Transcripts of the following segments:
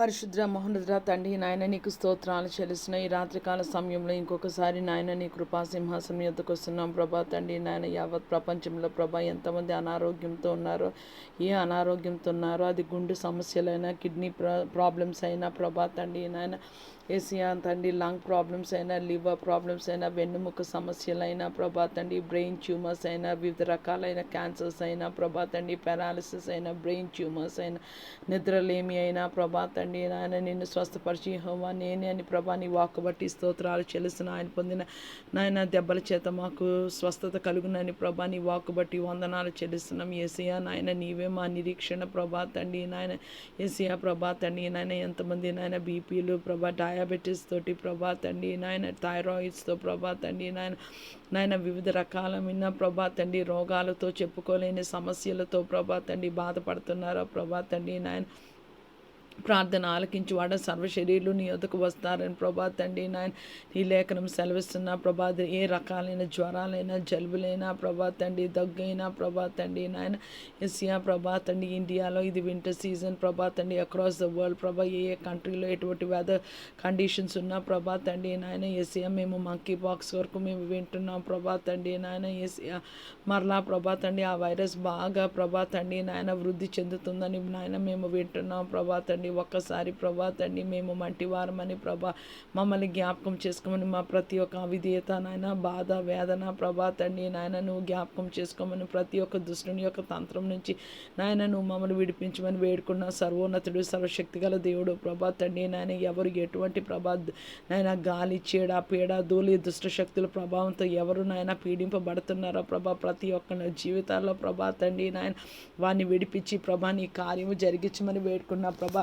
పరిశుద్ర మహోన్నతుడ తండ్రి నాయన నీకు స్తోత్రాలు చెల్లిస్తున్న ఈ రాత్రికాల సమయంలో ఇంకొకసారి నాయన నీ కృపా సింహాసనం ఎద్దుకు వస్తున్నాం. ప్రభా తండ్రి నాయన యావత్ ప్రపంచంలో ప్రభా ఎంతమంది అనారోగ్యంతో ఉన్నారో ఏ అనారోగ్యంతో ఉన్నారో అది గుండె సమస్యలైనా కిడ్నీ ప్రా ప్రాబ్లమ్స్ అయినా ప్రభా తండ్రి నాయన ఏసియా తండ్రి లంగ్ ప్రాబ్లమ్స్ అయినా లివర్ ప్రాబ్లమ్స్ అయినా వెన్నుముక సమస్యలైనా ప్రభా తండ్రి బ్రెయిన్ ట్యూమర్స్ అయినా వివిధ రకాలైన క్యాన్సర్స్ అయినా ప్రభా తండ్రి పారాలిసిస్ అయినా బ్రెయిన్ ట్యూమర్స్ అయినా నిద్రలేమి అయినా ప్రభా తండ్రి నాయన నిన్ను స్వస్థపరిచి హోవా నేనే అని ప్రభా నీ వాక్కు బట్టి స్తోత్రాలు చెల్లిసిన ఆయన పొందిన నాయన దెబ్బల చేత మాకు స్వస్థత కలుగునని ప్రభా నీ బట్టి వందనాలు చెల్లిస్తున్నాం. ఏసియా నాయన నీవే మా నిరీక్షణ ప్రభా తండ్రి నాయన ఏసియా ప్రభా తండ్రి నాయన ఎంతమంది నాయన బీపీలు ప్రభా డయాబెటీస్ తోటి ప్రభా తండ్రి నాయన థైరాయిడ్స్తో ప్రభా తండ్రి నాయన నాయన వివిధ రకాలమైన ప్రభా తండ్రి రోగాలతో చెప్పుకోలేని సమస్యలతో ప్రభా తండ్రి బాధపడుతున్నారో ప్రభా తండ్రి నాయన? ప్రార్థన ఆలకించి. వాడ సర్వ శరీరులు నీ వద్దకు వస్తారని ప్రభా తండ్రి నాయన. నీ లేఖనం సెలవిస్తున్నా ప్రభా. ఏ రకాలైన జ్వరాలైనా జలుబులైనా ప్రభా తండ్రి దగ్గైనా ప్రభా తండ్రి నాయన. ఎస్యా ప్రభా తండ్రి ఇండియాలో ఇది వింటర్ సీజన్ ప్రభా తండ్రి. అక్రాస్ ద వరల్డ్ ప్రభా ఏ ఏ కంట్రీలో ఎటువంటి వెదర్ కండిషన్స్ ఉన్నా ప్రభా తండ్రి నాయన. ఎస్యా మేము మంకీ బాక్స్ వరకు మేము వింటున్నాం ప్రభా తండ్రి నాయన. ఎస్యా మరలా ప్రభా తండ్రి ఆ వైరస్ బాగా ప్రభా తండ్రి నాయన వృద్ధి చెందుతుందని నాయన మేము వింటున్నాం ప్రభా తండ్రి ఒక్కసారి ప్రభా తండ్రి మేము మంటివారమని ప్రభా మమ్మల్ని జ్ఞాపకం చేసుకోమని మా ప్రతి ఒక్క అవిధేయత నాయన బాధ వేదన ప్రభా తండ్రి నాయన నువ్వు జ్ఞాపకం చేసుకోమని ప్రతి ఒక్క దుష్టుని యొక్క తంత్రం నుంచి నాయన నువ్వు మమ్మల్ని విడిపించమని వేడుకున్న సర్వోన్నతుడు సర్వశక్తిగల దేవుడు ప్రభా తండ్రి నాయన ఎవరు ఎటువంటి ప్రభా నాయన గాలి చీడ పీడ ధూళి దుష్ట శక్తుల ప్రభావంతో ఎవరు నాయన పీడింపబడుతున్నారో ప్రభా ప్రతి ఒక్క జీవితాల్లో ప్రభా తండ్రి నాయన వారిని విడిపించి ప్రభా నీ కార్యము జరిగించమని వేడుకున్న ప్రభా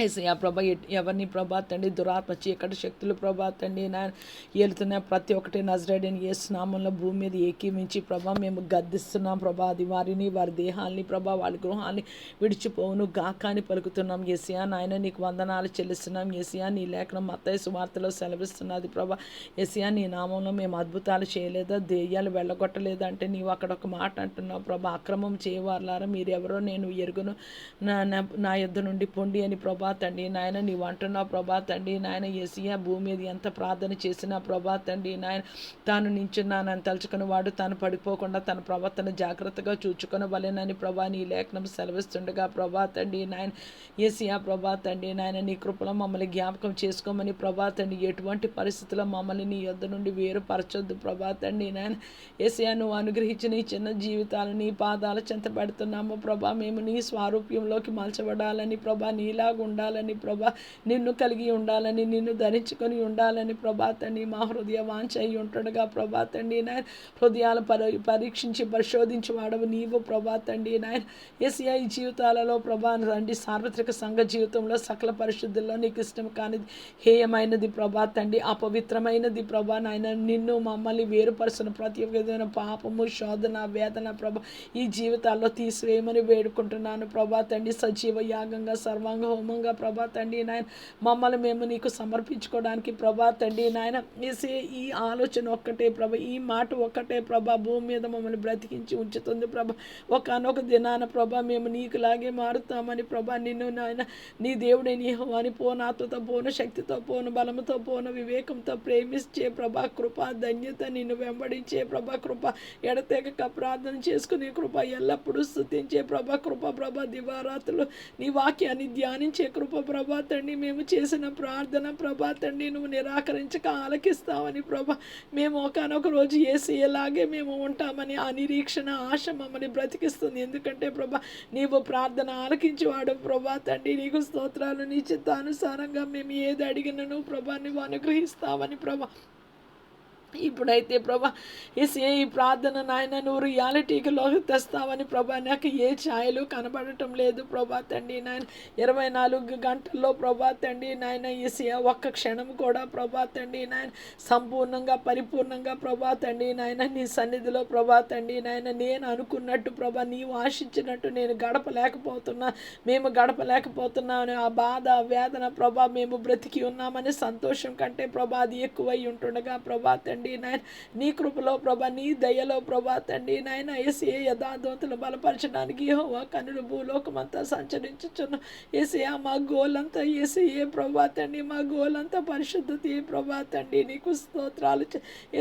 ఏసయ్యా ప్రభా ఎవరిని ప్రభా తండ్రి దురాత్మ చీకటి శక్తులు ప్రభా తండ్రి నాయన ఏలుతున్న ప్రతి ఒక్కటి నజరేడని ఏ స్నామంలో భూమి మీద ఏకీమించి ప్రభా మేము గద్దిస్తున్నాం ప్రభా అది వారిని వారి దేహాల్ని ప్రభా వాళ్ళ గృహాన్ని విడిచిపోవును గాకాని పలుకుతున్నాం. ఏసయా నాయన నీకు వందనాలు చెల్లిస్తున్నాం. ఏసయా నీ లేఖనం మత్తయ్య సువార్తలో సెలవిస్తున్నది ప్రభా. ఏసయా నీ నామంలో మేము అద్భుతాలు చేయలేదా? దెయ్యాలు వెళ్ళగొట్టలేదా? అంటే నీవు అక్కడ ఒక మాట అంటున్నావు ప్రభా అక్రమం చేయవారులారా? మీరెవరో నేను ఎరుగును నా నా- యుద్ధ నుండి పొండి అని ప్రభా తండ్రి నాయన నీవు అంటున్నావు ప్రభా తండ్రి నాయన ఏసియా భూమి మీద ఎంత ప్రార్థన చేసినా ప్రభా తండ్రి నాయన తాను నించున్నానని తలుచుకుని వాడు తాను పడిపోకుండా తన ప్రవర్తన జాగ్రత్తగా చూచుకొనవలెనని ప్రభా నీ లేఖనం సెలవిస్తుండగా ప్రభా తండ్రి నాయన ఏసియా ప్రభా తండ్రి నాయన నీ కృపలో మమ్మల్ని జ్ఞాపకం చేసుకోమని ప్రభా తండ్రి ఎటువంటి పరిస్థితుల్లో మమ్మల్ని నీ యొద్ద నుండి వేరుపరచొద్దు ప్రభా తండ్రి నాయన ఏసియా నువ్వు అనుగ్రహించిన ఈ చిన్న జీవితాలు నీ పాదాల చెంత పెడుతున్నాము ప్రభా. మేము నీ స్వారూప్యంలోకి మలచబడాలని ప్రభా నీలాగా ఉండాలని ప్రభా. నిన్ను కలిగి ఉండాలని నిన్ను ధరించుకొని ఉండాలని ప్రభాతండి మా హృదయ వాంఛ అయి ఉంటుండగా ప్రభాతండి నాయన హృదయాలు పరి పరీక్షించి పరిశోధించి వాడవు నీవు ప్రభాతండి నాయన ఎస్ఐ జీవితాలలో ప్రభా తండ్రి సార్వత్రిక సంఘ జీవితంలో సకల పరిశుద్ధుల్లో నీకు ఇష్టం కానిది హేయమైనది ప్రభా తండ్రి. అపవిత్రమైనది ప్రభా నాయన నిన్ను మమ్మల్ని వేరుపరుచిన. ప్రతి ఒక్క విధమైన పాపము శోధన వేదన ప్రభా ఈ జీవితాల్లో తీసివేయమని వేడుకుంటున్నాను ప్రభా తండ్రి. సజీవ యాగంగా సర్వాంగ హోమంగా ప్రభా తండ్రి నాయన మమ్మల్ని మేము నీకు సమర్పించుకోవడానికి ప్రభా తండ్రి నాయన ఏసే ఈ ఆలోచన ఒక్కటే ప్రభా ఈ మాట ఒక్కటే ప్రభా భూమి మీద మమ్మల్ని బ్రతికించి ఉంచుతుంది ప్రభా. ఒకనొక దినాన ప్రభా మేము నీకులాగే మారుతామని ప్రభా నిన్ను నాయన నీ దేవుడే నీ అని పోనాతతో పోను శక్తితో పోను బలంతో పోను వివేకంతో ప్రేమించే ప్రభా కృప ధన్యత నిన్ను వెంబడించే ప్రభా కృప ఎడతెగక ప్రార్థన చేసుకునే కృప ఎల్లప్పుడూ స్థుతించే ప్రభా కృప ప్రభా దివారాత్రులు నీ వాక్యాన్ని ధ్యానించే కృప ప్రభా తండ్రి మేము చేసిన ప్రార్థన ప్రభా తండ్రి నువ్వు నిరాకరించక ఆలకిస్తావని ప్రభా. మేము ఒకనొక రోజు ఏసి ఎలాగే మేము ఉంటామని ఆ నిరీక్షణ ఆశ మమ్మల్ని బ్రతికిస్తుంది. ఎందుకంటే ప్రభా నీవు ప్రార్థన ఆలకించేవాడు ప్రభా తండ్రి. నీకు స్తోత్రాలు నీ చిత్తానుసారంగా మేము ఏది అడిగినను ప్రభా నువ్వు అనుగ్రహిస్తావని ప్రభా. ఇప్పుడైతే ప్రభా ఏసే ఈ ప్రార్థన నాయన నువ్వు రియాలిటీకి తెస్తావని ప్రభా నాకు ఏ ఛాయలు కనబడటం లేదు ప్రభా తండ్రి నాయన. ఇరవై నాలుగు గంటల్లో ప్రభా తండ్రి నాయన ఏసే ఒక్క క్షణం కూడా ప్రభా తండ్రి నాయన సంపూర్ణంగా పరిపూర్ణంగా ప్రభా తండ్రి నాయన నీ సన్నిధిలో ప్రభా తండ్రి నాయన నేను అనుకున్నట్టు ప్రభా నీవు ఆశించినట్టు నేను గడపలేకపోతున్నా. మేము గడపలేకపోతున్నామని ఆ బాధ వేదన ప్రభా మేము బ్రతికి ఉన్నామని సంతోషం కంటే ప్రభా అది ఎక్కువై ఉంటుండగా ప్రభా తండ్రి తండ్రి నాయన. నీ కృపలో ప్రభా నీ దయలో ప్రభా తండ్రి నాయన ఏసీ యథార్థవంతులు బలపరచడానికి యహోవా కనుడు భూలోకమంతా సంచరించుచున్న. ఏసీయా మా గోలంతా ఏసీయే ప్రభా తండ్రి మా గోలంతా పరిశుద్ధత ఏ ప్రభా తండ్రి నీకు స్తోత్రాలు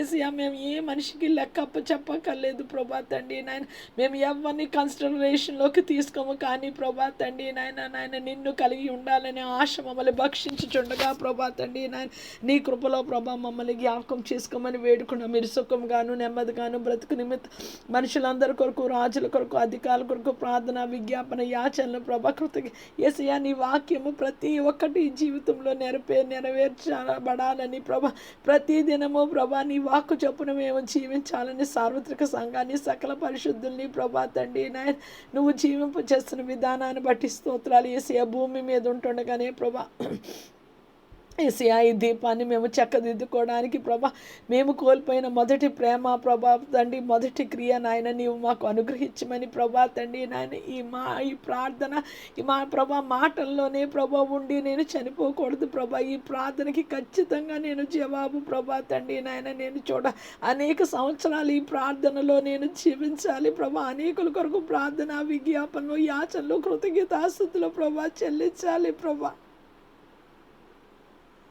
ఏసీయా మేము ఏ మనిషికి లెక్క చెప్పకర్లేదు చెప్పక్కర్లేదు ప్రభా తండ్రి నాయన. మేము ఎవరిని కన్సిడరేషన్లోకి తీసుకోము కానీ ప్రభా తండ్రి నాయన నాయన నిన్ను కలిగి ఉండాలనే ఆశ మమ్మల్ని భక్షించుచుండగా ప్రభా తండ్రి నాయన. నీ కృపలో ప్రభా మమ్మల్ని జ్ఞాపకం చేసుకోమని వేడుకున్నాం మీరు సుఖంగాను నెమ్మదిగాను బ్రతుకు నిమిత్తం మనుషులందరి కొరకు రాజుల కొరకు అధికారుల కొరకు ప్రార్థన విజ్ఞాపన యాచనలు ప్రభా కృతజ్ఞ నీ వాక్యము ప్రతి ఒక్కటి జీవితంలో నెరపే నెరవేర్చబడాలని ప్రభా ప్రతి దినము ప్రభా నీ వాక్కు చొప్పున మేము జీవించాలని సార్వత్రిక సంఘాన్ని సకల పరిశుద్ధుల్ని ప్రభా తండ్రి నాయన నువ్వు జీవింపు చేస్తున్న విధానాన్ని బట్టి స్తోత్రాలు ఏసయ భూమి మీద ఉంటుండగానే ప్రభా ఏసయా ఈ దీపాన్ని మేము చక్కదిద్దుకోవడానికి ప్రభా మేము కోల్పోయిన మొదటి ప్రేమ ప్రభా తండ్రి మొదటి క్రియ నాయన నీవు మాకు అనుగ్రహించమని ప్రభా తండ్రి నాయన ఈ మా ఈ ప్రార్థన ఈ మా ప్రభా మాటల్లోనే ప్రభా ఉండి నేను చనిపోకూడదు ప్రభా ఈ ప్రార్థనకి ఖచ్చితంగా నేను జవాబు ప్రభా తండ్రి నాయన నేను చూడ అనేక సంవత్సరాలు ఈ ప్రార్థనలో నేను జీవించాలి ప్రభా అనేకుల కొరకు ప్రార్థన విజ్ఞాపనలు యాచనలు కృతజ్ఞతాస్థుతులు ప్రభా చెల్లించాలి ప్రభా.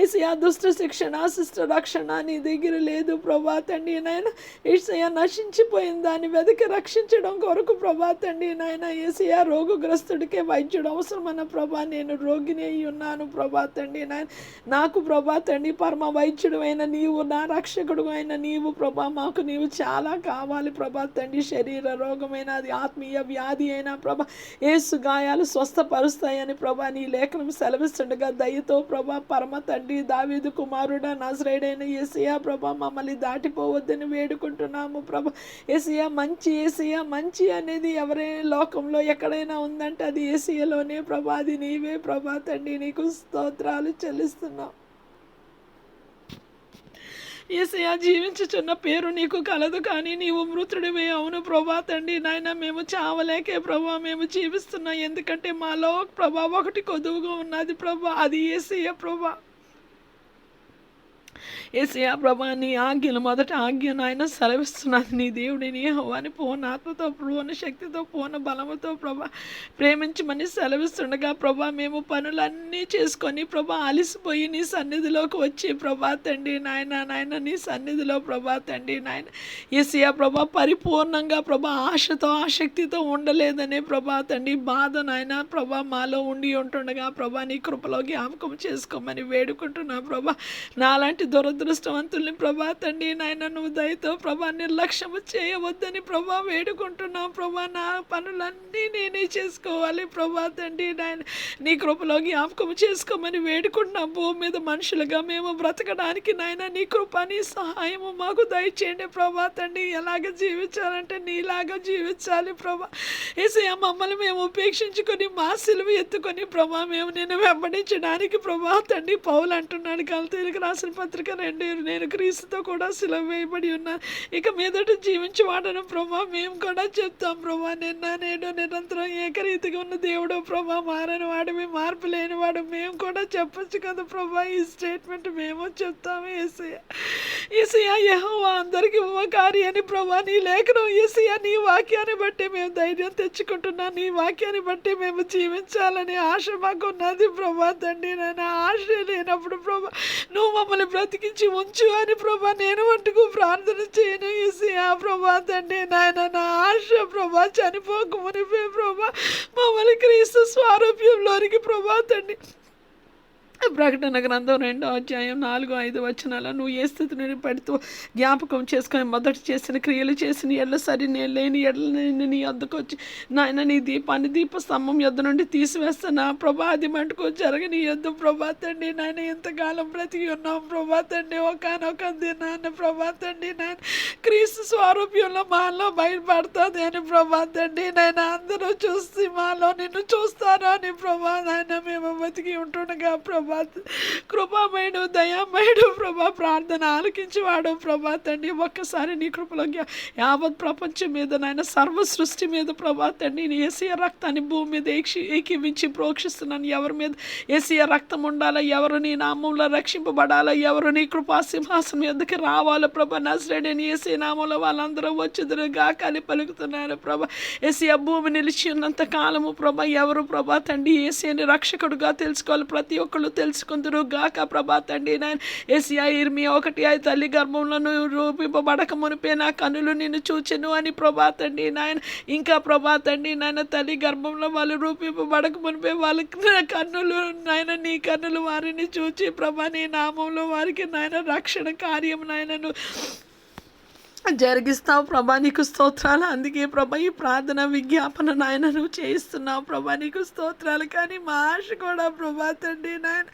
ఏసయ్యా దుష్ట శిక్షణ శిష్ట రక్షణ నీ దగ్గర లేదు ప్రభా తండ్రి నాయన. ఏసయ్య నశించిపోయిన దాన్ని వెతికి రక్షించడం కొరకు ప్రభా తండ్రి నాయన. ఏసయ్యా రోగగ్రస్తుడికే వైద్యుడు అవసరమైన ప్రభా నేను రోగిని అయి ఉన్నాను ప్రభా తండ్రి నాయన. నాకు ప్రభా తండ్రి పరమ వైద్యుడు అయిన నీవు నా రక్షకుడు అయిన నీవు ప్రభా మాకు నీవు చాలా కావాలి ప్రభా తండ్రి. శరీర రోగమైన అది ఆత్మీయ వ్యాధి అయినా ప్రభా ఏసు గాయాలు స్వస్థపరుస్తాయని ప్రభా నీ లేఖనం సెలవిస్తుండగా దయతో ప్రభా పరమ తండ్రి దావీదు కుమారుడ నజరేడైన ఏసియా ప్రభ మమ్మల్ని దాటిపోవద్దని వేడుకుంటున్నాము ప్రభా. ఏసియా మంచి ఏసియా మంచి అనేది ఎవరైనా లోకంలో ఎక్కడైనా ఉందంటే అది ఏసియాలోనే ప్రభా. అది నీవే ప్రభా తండ్రి నీకు స్తోత్రాలు చెల్లిస్తున్నాం. ఏసయ్య జీవించుచున్న పేరు నీకు కలదు కానీ నీవు మృతుడివే అవును ప్రభా తండ్రి. నాయన మేము చావలేకే ప్రభా మేము జీవిస్తున్నాం. ఎందుకంటే మాలో ప్రభా ఒకటి కొదువుగా ఉన్నది ప్రభా అది ఏసయ్య ప్రభా. ఏసయా ప్రభా నీ ఆజ్ఞలు మొదట ఆజ్ఞ నాయన సెలవిస్తున్నాను నీ దేవుడి నీ హోవాని పూర్ణ ఆత్మతో పూర్ణ శక్తితో పూర్ణ బలముతో ప్రభా ప్రేమించమని సెలవిస్తుండగా ప్రభా మేము పనులన్నీ చేసుకొని ప్రభా అలిసిపోయి నీ సన్నిధిలోకి వచ్చి ప్రభా తండ్రి నాయన నాయన నీ సన్నిధిలో ప్రభా తండ్రి నాయన ఏసయా ప్రభా పరిపూర్ణంగా ప్రభా ఆశతో ఆసక్తితో ఉండలేదనే ప్రభా తండ్రి బాధ నాయన ప్రభా మాలో ఉండి ఉంటుండగా ప్రభా నీ కృపలో జ్ఞాపకం చేసుకోమని వేడుకుంటున్నా ప్రభా. నాలాంటి దురదృష్టవంతుల్ని ప్రభా తండ్రి నాయన నువ్వు దయతో ప్రభా నిర్లక్ష్యము చేయవద్దని ప్రభా వేడుకుంటున్నాం ప్రభా. నా పనులన్నీ నేనే చేసుకోవాలి ప్రభా తండ్రి నాయన. నీ కృపలో జ్ఞాపకం చేసుకోమని వేడుకుంటున్నాం. భూమి మీద మనుషులుగా మేము బ్రతకడానికి నాయన నీ కృప నీ సహాయము మాకు దయచేయండి ప్రభా తండ్రి. ఎలాగ జీవించాలంటే నీలాగా జీవించాలి ప్రభా. ఏసయ్య మమ్మల్ని మేము ఉపేక్షించుకొని మా సిలువ ఎత్తుకొని ప్రభా మేము నేను వెంబడించడానికి ప్రభా తండ్రి పౌలు అంటున్నాడు. కలతీలకు రాసిన పత్రిక రెండు నేను క్రీస్తుతో కూడా సిలువ వేయబడి ఉన్నాను ఇక మీదట జీవించి వాడను ప్రభా. మేము కూడా చెప్తాం ప్రభా. నిన్న నేను నిరంతరం ఏకరీతిగా ఉన్న దేవుడు ప్రభా. మారని వాడివి మార్పు లేనివాడు మేము కూడా చెప్పొచ్చు కదా ప్రభా. ఈ స్టేట్మెంట్ మేము చెప్తాము ఏసయ్య. ఏసయ్య యహోవా అందరికి ఉపకారి అని ప్రభా. నీ లేఖనం ఏసయ్య నీ వాక్యాన్ని బట్టి మేము ధైర్యం తెచ్చుకుంటున్నాం. నీ వాక్యాన్ని బట్టి మేము జీవించాలని ఆశ మాకు ఉన్నది ప్రభా. తండ్రి నేను ఆశ లేనప్పుడు ప్రభా. నువ్వు మమ్మల్ని బ్రతికించి ఉంచు అని ప్రభా నేను మట్టుకు ప్రార్థన చేయను. ఆ ప్రభా తండ్రి నాయన నా ఆశ ప్రభా చనిపోకముని ప్రభా మమ్మల్ని క్రీస్తు స్వారూప్యంలోనికి ప్రభా తండ్రి ప్రకటన గ్రంథం రెండో అధ్యాయం నాలుగు ఐదు వచనాల నువ్వు ఏ స్థితి నుండి పడుతూ జ్ఞాపకం చేసుకొని మొదట చేసిన క్రియలు చేసిన ఎడ్ల సరి నేను లేని ఎడ్ల నేను నీ వద్దకు వచ్చి నాయన నీ దీపాన్ని దీప స్తంభం యొద్ద నుండి తీసివేస్తాను ప్రభా అది మటుకు జరగని యొద్దు ప్రభా తండ్రి. నాయన ఎంతకాలం బ్రతికి ఉన్నాం ప్రభా తండ్రి. ఒకనొక దినాన్ని ప్రభా తండ్రి నాయన క్రీస్తు స్వారూప్యంలో మాలో బయటపడుతుంది అని ప్రభా తండ్రి. నాయన అందరూ చూసి మాలో నిన్ను చూస్తారా అని ప్రభా నాయన మేము బతికి ఉంటుండగా ప్రభా ప్రభా కృపామయుడు దయామయుడు ప్రభా ప్రార్థన ఆలకించేవాడు. ప్రభా తండ్రి ఒక్కసారి నీ కృపలో యావత్ ప్రపంచం మీద నాయన సర్వ సృష్టి మీద ప్రభా తండ్రి నీ ఏసీయ రక్తాన్ని భూమి మీద ఏక్షి ఏకీవించి ప్రోక్షిస్తున్నాను. ఎవరి మీద ఏసీయ రక్తం ఉండాలా ఎవరు నీ నామంలో రక్షింపబడాలా ఎవరు నీ కృపా సింహాసనం ఎందుకు రావాలో ప్రభా నజరేడని ఏసీ నామంలో వాళ్ళందరూ వచ్చుదురు గాకాలి పలుకుతున్నారు. ప్రభా ఏసీయ భూమి నిలిచి ఉన్నంత కాలము ప్రభా ఎవరు ప్రభా తండ్రి ఏసీని రక్షకుడుగా తెలుసుకోవాలి. ప్రతి ఒక్కళ్ళు తెలుసుకుందరు గాక ప్రభా తండ్రి నాయన ఏసియా ఇర్మి ఒకటి ఐ తల్లి గర్భంలో రూపింపబడక మునిపే నా కనులు నిన్ను చూచెను అని ప్రభా తండ్రి నాయన. ఇంకా ప్రభా తండ్రి నాయన తల్లి గర్భంలో వాళ్ళు రూపింపబడక మునిపే వాళ్ళకి నా కన్నులు నాయన నీ కన్నులు వారిని చూచి ప్రభా నీ నామంలో వారికి నాయన రక్షణ కార్యం నాయనను జరిగిస్తావు ప్రభా నీకు స్తోత్రాలు. అందుకే ప్రభా ఈ ప్రార్థన విజ్ఞాపన నాయన నువ్వు చేయిస్తున్నావు ప్రభా నీకు స్తోత్రాలు. కానీ మా ఆశ కూడా ప్రభా తండ్రి నాయన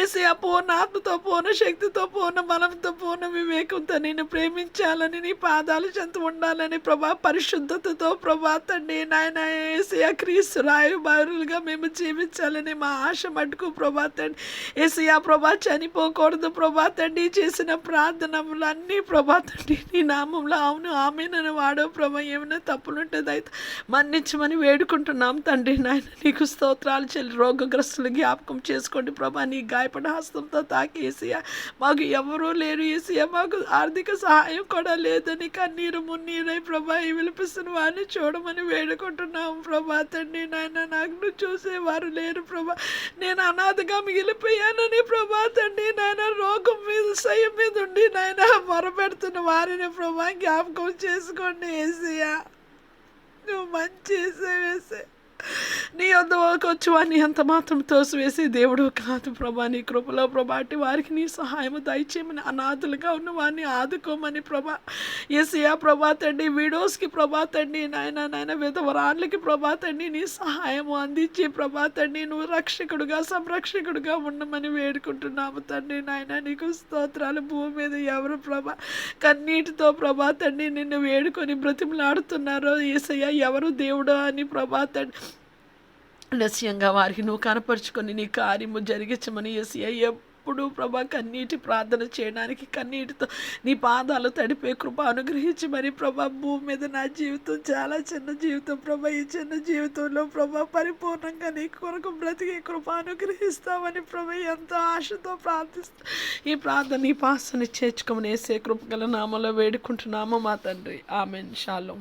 ఏసీ పూర్ణ ఆత్మతో పూర్ణ శక్తితో పూర్ణ బలంతో పూర్ణ వివేకంతో నేను ప్రేమించాలని నీ పాదాలు చెంత ఉండాలని ప్రభా పరిశుద్ధతతో ప్రభా తండ్రి నాయన ఏసీ క్రీస్తు రాయుబారులుగా మేము జీవించాలని మా ఆశ మటుకు ప్రభా తండ్రి. ఏసీయా ప్రభా చనిపోకూడదు ప్రభా తండ్రి చేసిన ప్రార్థనములన్నీ ప్రభా తండ్రి నీ నామంలో అవును ఆమె నన్ను వాడో ప్రభా ఏమైనా తప్పులుంటే అయితే మన్నించమని వేడుకుంటున్నాం తండ్రి నాయన. నీకు స్తోత్రాలు చెల్లి రోగగ్రస్తులు జ్ఞాపకం చేసుకోండి ప్రభా. నీ గాయపడ హస్తంతో తాకి ఏసీయా మాకు ఎవరూ లేరు ఏసీయా మాకు ఆర్థిక సహాయం కూడా లేదని కన్నీరు మున్నీరై ప్రభా ఈ విలిపిస్తున్న వారిని చూడమని వేడుకుంటున్నాం ప్రభా. తండ్రి నాయన నాకు చూసేవారు లేరు ప్రభా. నేను అనాథగా మిగిలిపోయానని ప్రభా. తండ్రి నాయన రోగం మీద సయం మీద ఉండి నాయన మొరపెడుతున్న వారిని ప్రభా జ్ఞాపకం చేసుకోండి ఏసయ్యా. నువ్వు మంచి వేసే నీ వద్దకు వచ్చి వాడిని ఎంత మాత్రం తోసివేసే దేవుడు కాదు ప్రభా. నీ కృపలో ప్రభా అట్టి వారికి నీ సహాయం దయచేయమని అనాథులుగా ఉన్న వారిని ఆదుకోమని ప్రభా. ఎసియా ప్రభా తండ్రి వీడియోస్కి ప్రభా తండ్రి నాయన నాయన విధవరాన్లకి ప్రభా తండ్రి నీ సహాయం అందించి ప్రభా తండ్రి నువ్వు రక్షకుడుగా సంరక్షకుడుగా ఉండమని వేడుకుంటున్నాము తండ్రి. నాయన నీకు స్తోత్రాలు భూమి మీద ఎవరు ప్రభా? కన్నీటితో ప్రభా తండ్రి నిన్ను వేడుకొని బ్రతిమలాడుతున్నారో ఏసయ్య ఎవరు దేవుడు అని ప్రభా తండ్రి? నస్యంగా వారికి నువ్వు కనపరుచుకొని నీ కార్యము జరిగించమని ఏసయ్య ఎప్పుడు ప్రభా కన్నీటి ప్రార్థన చేయడానికి కన్నీటితో నీ పాదాలు తడిపే కృప అనుగ్రహించి మరి ప్రభా భూమి మీద నా జీవితం చాలా చిన్న జీవితం ప్రభా. ఈ చిన్న జీవితంలో ప్రభా పరిపూర్ణంగా నీ కొరకు బ్రతికే కృప అనుగ్రహిస్తామని ప్రభా ఎంతో ఆశతో ప్రార్థిస్తా ఈ ప్రార్థన నీ పాసని చేర్చుకోమని వేసే కృపగల నామలో వేడుకుంటున్నాము మా తండ్రి. ఆమెన్. షాలో.